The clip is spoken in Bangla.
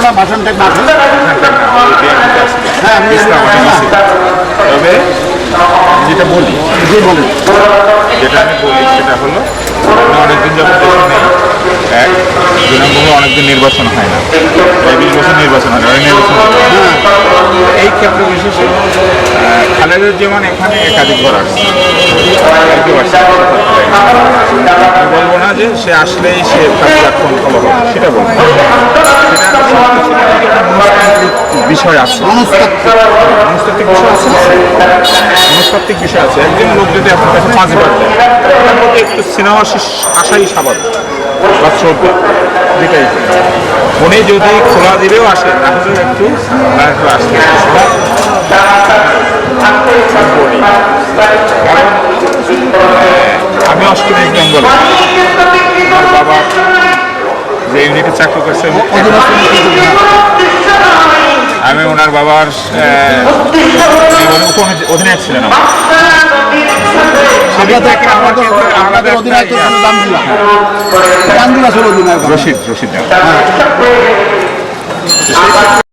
না ভাষণ টেক হ্যাঁ তবে যেটা বলি জি বলুন। যেটা আমি বলি সেটা হলো অনেকদিন নেই এক হলো অনেকদিন নির্বাচন হয় না। এই বিশ বছর নির্বাচন হয় নির্বাচন হয় এই ক্ষেত্রে বিশেষে আহ, খালেদা জিয়ামান এখানে একাধিকবার আসছে। বলব না যে সে আসলেই সে প্ল্যাটফর্ম বিষয় আছে। মনস্তাত্ত্বিক বিষয় আছে? মনস্তাত্ত্বিক বিষয় আছে। একজন লোক যদি আপনার কাছে পাঁচবার যায় তার মধ্যে একটু সিনেমা আসাই স্বাভাবিক বা শ্রদ্ধা যেটাই উনি যদি খোলা দিলেও আসে তাহলেও একটু আসতে আমি অষ্টমী আমার বাবা যে ইউনিটে চাকরি করছে। ওনার বাবার অধিনায়ক ছিলেন রশিদ রশিদ